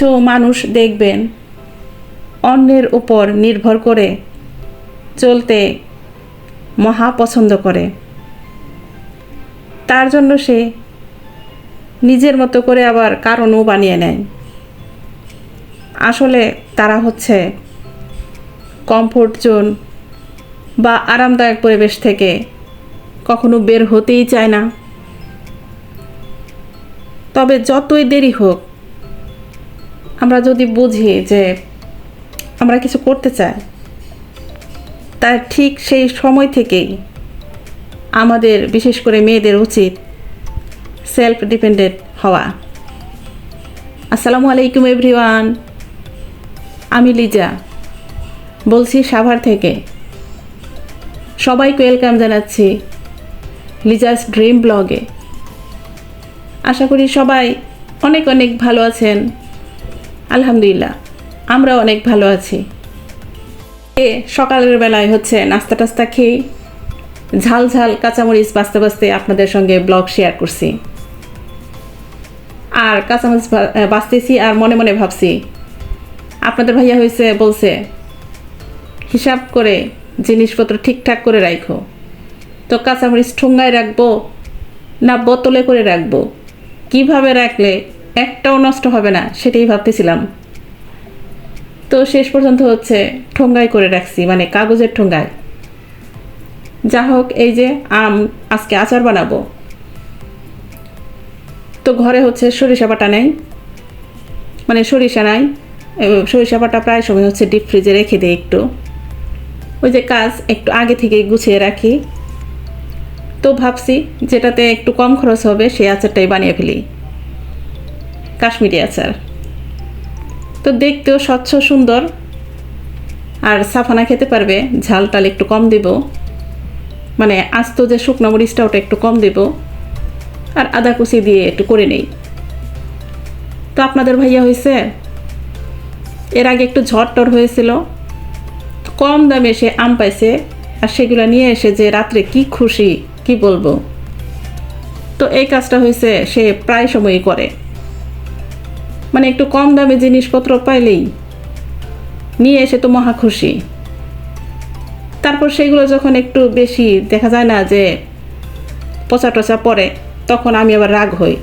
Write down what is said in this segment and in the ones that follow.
কিছু মানুষ দেখবেন অন্যের উপর নির্ভর করে চলতে মহা পছন্দ করে। তার জন্য সে নিজের মতো করে আবার কারণও বানিয়ে নেয়। আসলে তারা হচ্ছে কমফোর্ট জোন বা আরামদায়ক পরিবেশ থেকে কখনো বের হতেই চায় না। তবে যতই দেরি হোক আমরা যদি বুঝি যে আমরা কিছু করতে চাই, তার ঠিক সেই সময় থেকেই আমাদের, বিশেষ করে মেয়েদের উচিত সেলফ ডিপেন্ডেন্ট হওয়া। আসসালামু আলাইকুম এভরিওয়ান, আমি লিজা। বলছি সাভার থেকে। সবাইকে ওয়েলকাম জানাচ্ছি লিজাস ড্রিম ব্লগে। আশা করি সবাই অনেক অনেক ভালো আছেন। আলহামদুলিল্লাহ আমরা অনেক ভালো আছি। এ সকালের বেলায় হচ্ছে নাস্তা টাস্তা খেয়ে ঝাল ঝাল কাঁচামরিচ বাঁচতে বাঁচতে আপনাদের সঙ্গে ব্লগ শেয়ার করছি। আর কাঁচামরিচ বাঁচতেছি আর মনে মনে ভাবছি, আপনাদের ভাইয়া হয়েছে বলছে, হিসাব করে জিনিসপত্র ঠিকঠাক করে রাখো তো কাঁচামরিচ ঠোঙ্গায় রাখব না বোতলে করে রাখব? কীভাবে রাখলে একটাও নষ্ট হবে না, সেটাই ভাবতেছিলাম। তো শেষ পর্যন্ত হচ্ছে ঠোঙ্গায় করে রাখছি মানে কাগজের ঠোঙ্গায় যা হোক, এই যে আম আজকে আচার বানাবো। তো ঘরে হচ্ছে সরিষা বাটা নেই। মানে সরিষা নাই সরিষা বাটা প্রায় সময় হচ্ছে ডিপ ফ্রিজে রেখে দিই একটু। ওই যে কাজ একটু আগে থেকে গুছিয়ে রাখি। তো ভাবছি যেটাতে একটু কম খরচ হবে, সেই আচারটাই বানিয়ে ফেলি। কাশ্মীরি আচার তো দেখতেও স্বচ্ছ, সুন্দর। আর সাফানা খেতে পারবে, ঝাল টাল একটু কম দেব। মানে আস্ত যে শুকনো মরিচটা, ওটা একটু কম দেব। আর আদা কুচি দিয়ে একটু করে নেই। তো আপনাদের ভাইয়া হয়েছে এর আগে একটু ঝড়টর হয়েছিল। কম দামে সে আম পাইছে। আর সেগুলো নিয়ে এসে যে রাত্রে কি খুশি, কি বলব? তো এই কাজটা হয়েছে সে প্রায় সময়ই করে। মানে একটু কম দামে জিনিসপত্র পাইলেই। নিয়ে এসে তো মহা খুশি। তারপর সেগুলো যখন একটু বেশি দেখা যায় না যে পচা টচা পড়ে, তখন আমি আবার রাগ হই।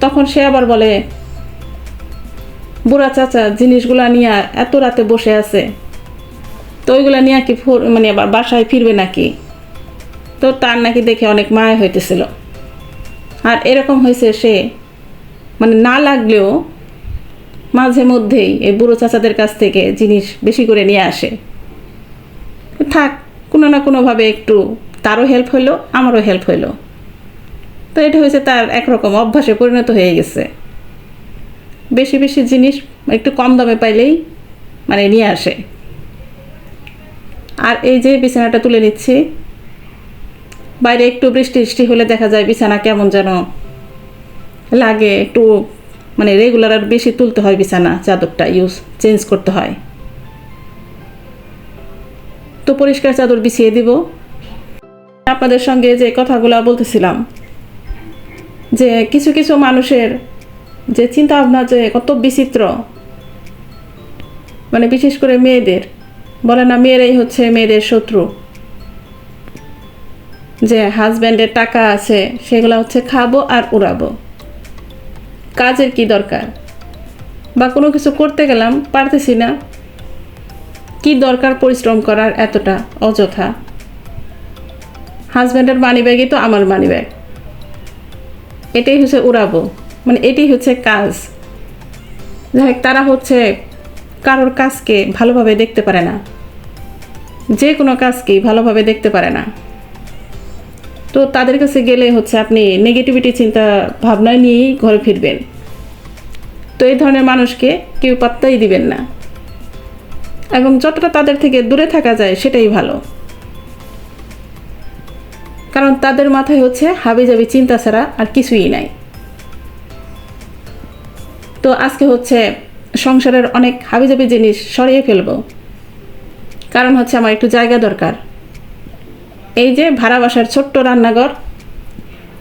তখন সে আবার বলে, বুড়া চাচা, জিনিসগুলা নিয়ে এত রাতে বসে আছে। তো ওইগুলা নিয়ে কি মানে আবার বাসায় ফিরবে নাকি? তো তার নাকি দেখে অনেক মায়া হইতেছিল। আর এরকম হয়েছে সে মানে না লাগলেও মাঝে মধ্যেই এই বুড়ো চাচাদের কাছ থেকে জিনিস বেশি করে নিয়ে আসে। থাক, কোনো না কোনোভাবে একটু তারও হেল্প হলো, আমারও হেল্প হলো। তো এটা হয়েছে তার একরকম অভ্যাসে পরিণত হয়ে গেছে। বেশি বেশি জিনিস একটু কম দামে পাইলেই মানে নিয়ে আসে। আর এই যে বিছানাটা তুলে নিচ্ছি, বাইরে একটু বৃষ্টি বৃষ্টি হলে দেখা যায় বিছানা কেমন যেন লাগে একটু মানে রেগুলার আর বেশি তুলতে হয় বিছানা, চাদরটা ইউজ চেঞ্জ করতে হয়। তো পরিষ্কার চাদর বিছিয়ে দিব। আপনাদের সঙ্গে যে কথাগুলো বলতেছিলাম, যে কিছু কিছু মানুষের যে চিন্তা ভাবনা যে কত বিচিত্র মানে বিশেষ করে মেয়েদের, বলে না মেয়েরাই হচ্ছে মেয়েদের শত্রু। যে হাজব্যান্ডের টাকা আছে, সেগুলো হচ্ছে খাব আর উড়াবো। কাজের কি দরকার? বা কোনো কিছু করতে গেলাম, পারতেছি না। কি দরকার পরিশ্রম করার এতটা অযথা? হাজব্যান্ডের মানি ব্যাগই তো আমার মানি ব্যাগ এটাই হচ্ছে উড়াবো। মানে এটাই হচ্ছে কাজ। যাই তারা হচ্ছে কারোর কাজকে ভালোভাবে দেখতে পারে না। যে কোনো কাজকেই ভালোভাবে দেখতে পারে না। তো তাদের কাছে গেলে হচ্ছে আপনি নেগেটিভিটি চিন্তা ভাবনা নিয়েই ঘরে ফিরবেন। তো এই ধরনের মানুষকে কেউ পাত্তাই দিবেন না। এবং যতটা তাদের থেকে দূরে থাকা যায়, সেটাই ভালো। কারণ তাদের মাথায় হচ্ছে হাবি হাবিজাবি চিন্তা ছাড়া আর কিছুই নাই। তো আজকে হচ্ছে সংসারের অনেক হাবিজাবি জিনিস সরিয়ে ফেলব। কারণ হচ্ছে আমার একটু জায়গা দরকার। এই যে ভাড়া বাসার ছোট্ট রান্নাঘর,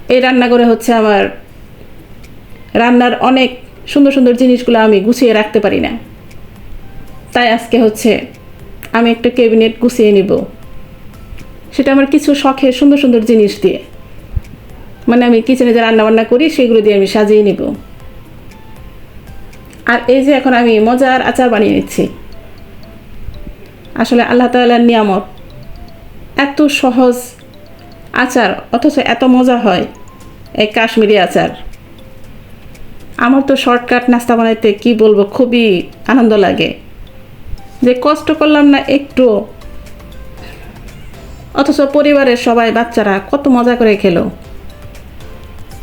এই রান্নাঘরে হচ্ছে আমার রান্নার অনেক সুন্দর সুন্দর জিনিসগুলো আমি গুছিয়ে রাখতে পারি না। তাই আজকে হচ্ছে আমি একটা ক্যাবিনেট গুছিয়ে নিব। সেটা আমার কিছু শখের সুন্দর সুন্দর জিনিস দিয়ে। মানে আমি কিচেনে যে রান্নাবান্না করি, সেগুলো দিয়ে আমি সাজিয়ে নিব। আর এই যে এখন আমি মজার আচার বানিয়ে নিচ্ছি। আসলে আল্লাহ তাল্লার নিয়ামত। এত সহজ আচার, অথচ এত মজা হয় এই কাশ্মীরি আচার। আমার তো শর্টকাট নাস্তা বানাইতে কি বলব, খুবই আনন্দ লাগে। যে কষ্ট করলাম না একটু। অথচ পরিবারের সবাই বাচ্চারা কত মজা করে খেলো।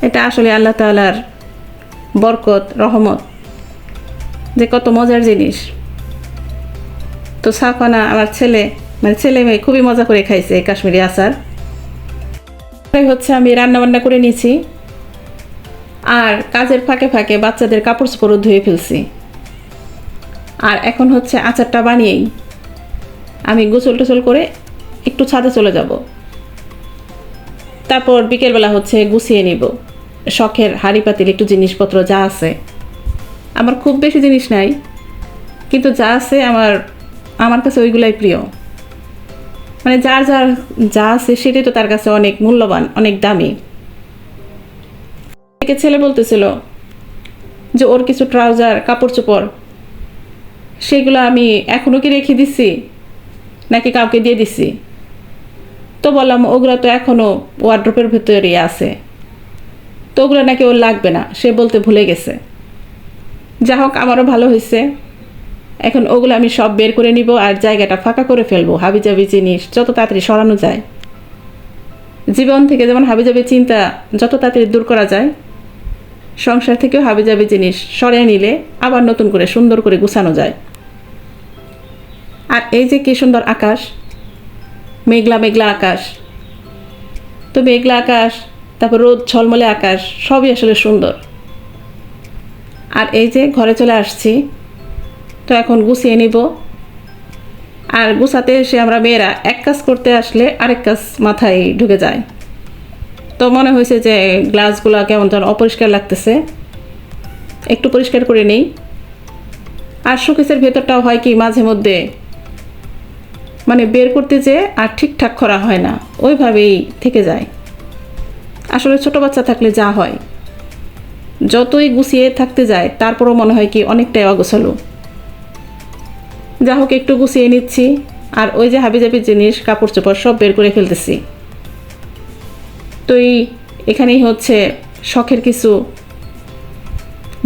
এটা আসলে আল্লাহ তালার বরকত, রহমত। যে কত মজার জিনিস। তো সাফানা আমার ছেলে মানে ছেলে মেয়ে খুবই মজা করে খাইছে কাশ্মীরি আচার। হচ্ছে আমি রান্না বান্না করে নিয়েছি। আর কাজের ফাঁকে ফাঁকে বাচ্চাদের কাপড় চোপড়ও ধুয়ে ফেলছি। আর এখন হচ্ছে আচারটা বানিয়েই আমি গোসল টোসল করে একটু ছাদে চলে যাব। তারপর বিকেলবেলা হচ্ছে গুছিয়ে নিব। শখের হাড়ি পাতিল একটু জিনিসপত্র যা আছে। আমার খুব বেশি জিনিস নাই, কিন্তু যা আছে আমার আমার কাছে ওইগুলাই প্রিয়। মানে যার যার যা আছে সেটাই তো তার কাছে অনেক মূল্যবান, অনেক দামি। একে ছেলে বলতেছিল যে ওর কিছু ট্রাউজার, কাপড় চোপড়, সেগুলো আমি এখনও কি রেখে দিছি নাকি কাউকে দিয়ে দিছি? তো বললাম, ওগুলো তো এখনও ওয়ার্ড্রপের ভেতরেই আছে। তো ওগুলো নাকি ওর লাগবে না। সে বলতে ভুলে গেছে। যা হোক, আমারও ভালো হয়েছে। এখন ওগুলো আমি সব বের করে নিব আর জায়গাটা ফাঁকা করে ফেলব, হাবিজাবি জিনিস যত তাড়াতাড়ি সরানো যায়। জীবন থেকে যেমন হাবিজাবি চিন্তা যত তাড়াতাড়ি দূর করা যায় সংসার থেকেও হাবিজাবি জিনিস সরিয়ে নিলে আবার নতুন করে সুন্দর করে গুছানো যায়। আর এই যে কি সুন্দর আকাশ, মেঘলা মেঘলা আকাশ, তো মেঘলা আকাশ, তারপর রোদ, ঝলমলে আকাশ, সবই আসলে সুন্দর। আর এই যে ঘরে চলে আসছি, তো এখন গুছিয়ে নিব। আর গুছাতে এসে আমরা মেয়েরা এক কাজ করতে আসলে আরেক কাজ মাথায় ঢুকে যায়। তো মনে হয়েছে যে গ্লাসগুলো কেমন যেন অপরিষ্কার লাগতেছে। একটু পরিষ্কার করে নিই। আর শোকেসের ভেতরটাও হয় কি মাঝে মধ্যে মানে বের করতে যে আর ঠিকঠাক করা হয় না, ওইভাবেই থেকে যায়। আসলে ছোট বাচ্চা থাকলে যা হয়। যতই গুছিয়ে থাকতে যায়, তারপরও মনে হয় কি অনেকটাই অগোছালো। যা হোক একটু গুছিয়ে নিচ্ছি, আর ওই যে হাবিজাবি জিনিস, কাপড় চোপড় সব বের করে ফেলতেছি। তো এই এখানেই হচ্ছে শখের কিছু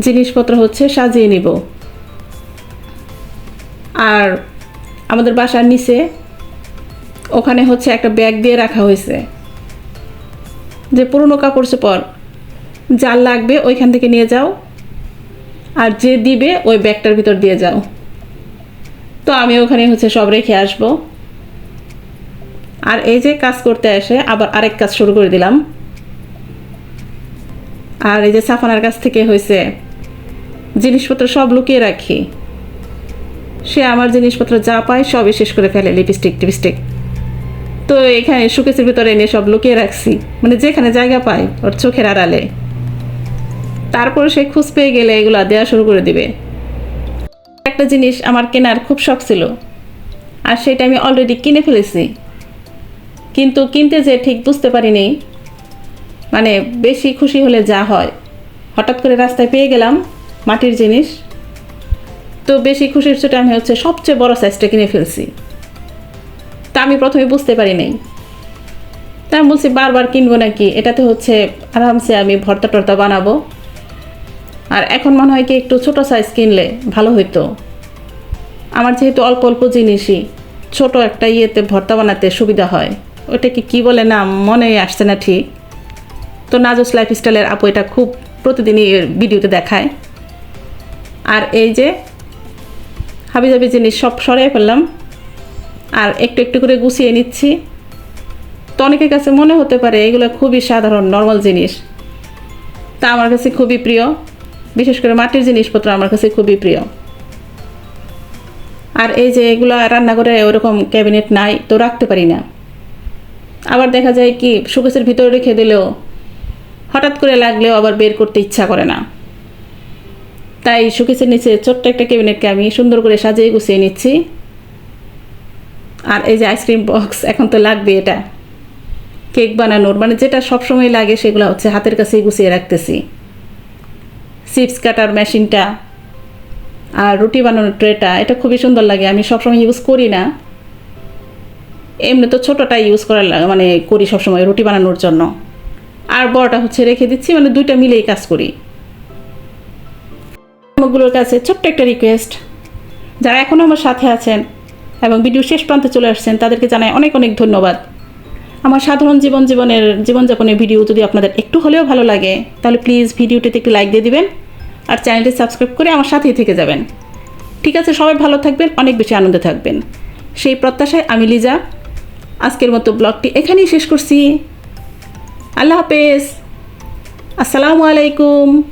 জিনিসপত্র হচ্ছে সাজিয়ে নিব। আর আমাদের বাসার নিচে ওখানে হচ্ছে একটা ব্যাগ দিয়ে রাখা হয়েছে। যে পুরনো কাপড় চোপড় যার লাগবে ওইখান থেকে নিয়ে যাও আর যে দিবে ওই ব্যাগটার ভিতর দিয়ে যাও। তো আমি ওখানে হচ্ছে সব রেখে আসব। আর এই যে কাজ করতে এসে আবার আরেক কাজ শুরু করে দিলাম। আর এই যে সাফানার কাছ থেকে হয়েছে জিনিসপত্র সব লুকিয়ে রাখি। সে আমার জিনিসপত্র যা পায় সবই শেষ করে ফেলে লিপস্টিক টিপস্টিক। তো এখানে সুকেসের ভিতরে এনে সব লুকিয়ে রাখছি। মানে যেখানে জায়গা পায় ওর চোখের আড়ালে। তারপর সে খুঁজ পেয়ে গেলে এগুলো দেওয়া শুরু করে দিবে। একটা জিনিস আমার কেনার খুব শখ ছিল। আর সেটা আমি অলরেডি কিনে ফেলেছি। কিন্তু কিনতে যে ঠিক বুঝতে পারিনি। মানে বেশি খুশি হলে যা হয়। হঠাৎ করে রাস্তায় পেয়ে গেলাম মাটির জিনিস। তো বেশি খুশির ছোটো আমি হচ্ছে সবচেয়ে বড় সাইজটা কিনে ফেলছি। তা আমি প্রথমে বুঝতে পারি নাই। তা আমি বলছি, বারবার কিনবো নাকি? এটাতে হচ্ছে আরামসে আমি ভর্তা টর্তা বানাবো। আর এখন মনে হয় কি একটু ছোট সাইজ কিনলে ভালো হইতো। আমার যেহেতু অল্প অল্প জিনিসই, ছোট একটা ইয়েতে ভর্তা বানাতে সুবিধা হয়। ওটাকে কি বলে না মনে আসছে না ঠিক। তো নাজুস লাইফস্টাইলের আপু এটা খুব প্রতিদিনই ভিডিওতে দেখায়। আর এই যে হাবিজাবি জিনিস সব সরিয়ে ফেললাম। আর একটু একটু করে গুছিয়ে নিচ্ছি। তো অনেকের কাছে মনে হতে পারে এগুলো খুবই সাধারণ নর্মাল জিনিস। তা আমার কাছে খুবই প্রিয়। বিশেষ করে মাটির জিনিসপত্র আমার কাছে খুবই প্রিয়। আর এই যে এগুলো রান্নাঘরে ওরকম ক্যাবিনেট নাই, তো রাখতে পারি না। আবার দেখা যায় কি, শোকেসের ভিতরে রেখে দিলেও হঠাৎ করে লাগলেও আবার বের করতে ইচ্ছা করে না। তাই শোকেসের নিচে ছোট্ট একটা ক্যাবিনেটকে আমি সুন্দর করে সাজিয়ে গুছিয়ে নিচ্ছি। আর এই যে আইসক্রিম বক্স, এখন তো লাগবে এটা। কেক বানানোর মানে যেটা সবসময় লাগে সেগুলো হচ্ছে হাতের কাছেই গুছিয়ে রাখতেছি। চিপস কাটার মেশিনটা আর রুটি বানানোর ট্রেটা, এটা খুবই সুন্দর লাগে, আমি সবসময় ইউজ করি না। এমনি তো ছোটোটা ইউজ করা মানে করি সবসময় রুটি বানানোর জন্য। আর বড়টা হচ্ছে রেখে দিচ্ছি মানে দুইটা মিলেই কাজ করি। গুলোর কাছে ছোট্ট একটা রিকোয়েস্ট যারা এখনও আমার সাথে আছেন এবং ভিডিও শেষ প্রান্তে চলে আসছেন, তাদেরকে জানাই অনেক অনেক ধন্যবাদ। আমার সাধারণ জীবন জীবনের, জীবনযাপনের ভিডিও যদি আপনাদের একটু হলেও ভালো লাগে, তাহলে প্লিজ ভিডিওটিতে একটু লাইক দিয়ে দিবেন আর চ্যানেলটি সাবস্ক্রাইব করে আমার সাথেই থেকে যাবেন। ঠিক আছে, সবাই ভালো থাকবেন, অনেক বেশি আনন্দে থাকবেন। সেই প্রত্যাশায় আমি লিজা আজকের মতো ব্লগটি এখানেই শেষ করছি। আল্লাহ হাফেজ। আসসালামু আলাইকুম।